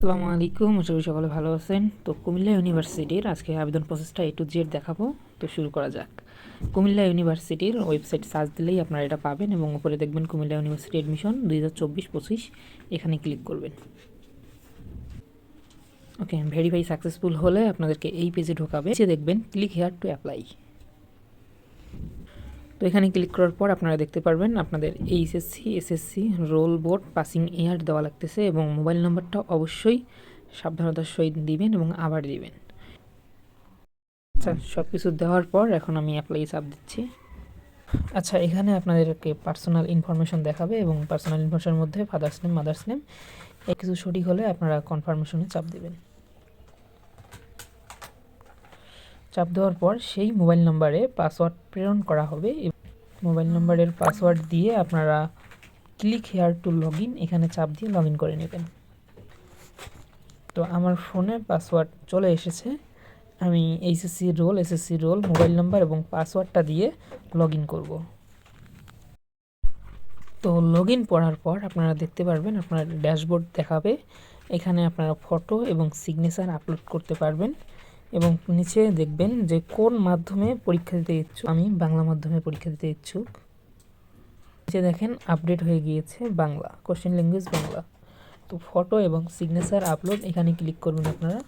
আসসালামু আলাইকুম, আশা করি সকলে ভালো আছেন। তো কুমিল্লা ইউনিভার্সিটির আজকে আবেদন প্রসেসটা এ টু জেড দেখাবো। তো শুরু করা যাক। কুমিল্লা ইউনিভার্সিটির ওয়েবসাইট সার্চ দিলেই আপনারা এটা পাবেন এবং উপরে দেখবেন কুমিল্লা ইউনিভার্সিটি এডমিশন দুই হাজার চব্বিশ পঁচিশ। এখানে ক্লিক করবেন। ওকে ভেরিফাই সাকসেসফুল হলে আপনাদেরকে এই পেজে ঢোকাবে। সে দেখবেন ক্লিক হেয়ার টু অ্যাপ্লাই তো এখানে ক্লিক করার পর আপনারা দেখতে পারবেন আপনাদের HSC SSC roll board passing year দেওয়া লাগতেছে এবং মোবাইল নম্বরটা অবশ্যই সাবধানতার সহিত দিবেন এবং আবার দিবেন। আচ্ছা সব কিছু দেওয়ার পর এখন আমি অ্যাপ্লাই চাপ দিচ্ছি। আচ্ছা এখানে আপনাদেরকে পার্সোনাল ইনফরমেশন দেখাবে এবং পার্সোনাল ইনফরমেশনের মধ্যে ফাদার্স নেম মাদার্স নেম কিছু সঠিক হলে আপনারা কনফার্মেশনে চাপ দেবেন। চাপ দেওয়ার পর সেই মোবাইল নম্বরে পাসওয়ার্ড প্রেরণ করা হবে মোবাইল নম্বরের পাসওয়ার্ড দিয়ে আপনারা ক্লিক হেয়ার টু লগ এখানে চাপ দিয়ে লগ করে নেবেন। তো আমার ফোনে পাসওয়ার্ড চলে এসেছে। আমি HSC roll SSC roll mobile number এবং পাসওয়ার্ডটা দিয়ে লগ করব। তো লগ ইন করার পর আপনারা দেখতে পারবেন আপনার ড্যাশবোর্ড দেখাবে। এখানে আপনারা ফটো এবং সিগনেচার আপলোড করতে পারবেন। এবং নিচে দেখবেন যে কোন মাধ্যমে পরীক্ষা দিতে ইচ্ছুক। আমি বাংলা মাধ্যমে পরীক্ষা দিতে ইচ্ছুক। নিচে দেখেন, আপডেট হয়ে গিয়েছে বাংলা, কোশ্চেন ল্যাঙ্গুয়েজ বাংলা। তো ফটো এবং সিগনেচার আপলোড, এখানে ক্লিক করবেন আপনারা।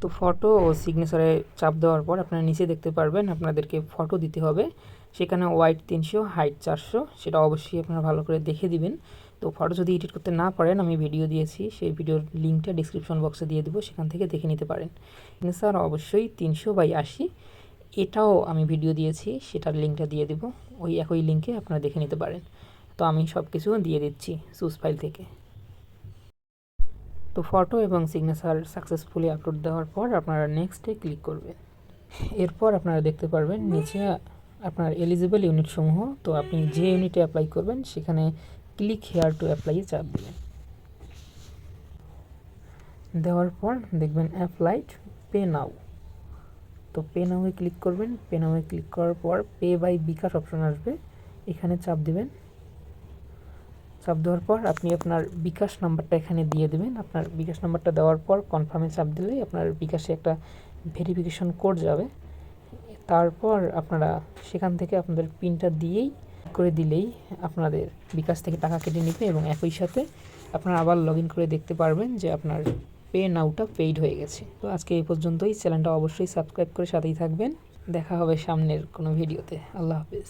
তো ফটো ও সিগনেচারে চাপ দেওয়ার পর আপনারা নিচে দেখতে পারবেন, আপনাদেরকে ফটো দিতে হবে। সেখানে হোয়াইট তিনশো, হাইট চারশো, সেটা অবশ্যই আপনারা ভালো করে দেখে দিবেন। তো ফটো যদি এডিট করতে না পারেন, আমি ভিডিও দিয়েছি। সেই ভিডিওর লিঙ্কটা ডিসক্রিপশন বক্সে দিয়ে দেবো, সেখান থেকে দেখে নিতে পারেন। স্যার অবশ্যই তিনশো বাই আশি, এটাও আমি ভিডিও দিয়েছি, সেটার লিঙ্কটা দিয়ে দেবো। ওই একই লিঙ্কে আপনারা দেখে নিতে পারেন। তো আমি সব কিছু দিয়ে দিচ্ছি সুস ফাইল থেকে। তো ফটো এবং সিগনেচার সাকসেসফুলি আপলোড দেওয়ার পর আপনারা নেক্সটে ক্লিক করবেন। এরপর আপনারা দেখতে পারবেন, নিচে আপনার এলিজিবল ইউনিট সমূহ, তো আপনি যে ইউনিটে অ্যাপ্লাই করবেন, সেখানে ক্লিক হেয়ার টু অ্যাপ্লাইয়ে চাপ দেবেন। দেওয়ার পর দেখবেন অ্যাপ্লাইড পে নাও তো পে নাওয়ে ক্লিক করবেন। পে নাওয়ে ক্লিক করার পর পে বাই বিকাশ অপশন আসবে। এখানে চাপ দেবেন। চাপ দেওয়ার পর আপনি আপনার বিকাশ নাম্বারটা এখানে দিয়ে দেবেন। আপনার বিকাশ নাম্বারটা দেওয়ার পর কনফার্মে চাপ দিলেই আপনার বিকাশে একটা ভেরিফিকেশন কোড যাবে। তারপর আপনারা সেখান থেকে আপনাদের পিনটা দিয়েই করে দিলেই আপনাদের বিকাশ থেকে টাকা কেটে নেবে এবং একই সাথে আপনারা আবার লগ করে দেখতে পারবেন যে আপনার পে নাউটা পেইড হয়ে গেছে। তো আজকে এই পর্যন্তই। চ্যানেলটা অবশ্যই সাবস্ক্রাইব করে সাথেই থাকবেন। দেখা হবে সামনের কোনো ভিডিওতে আল্লাহ হাফেজ।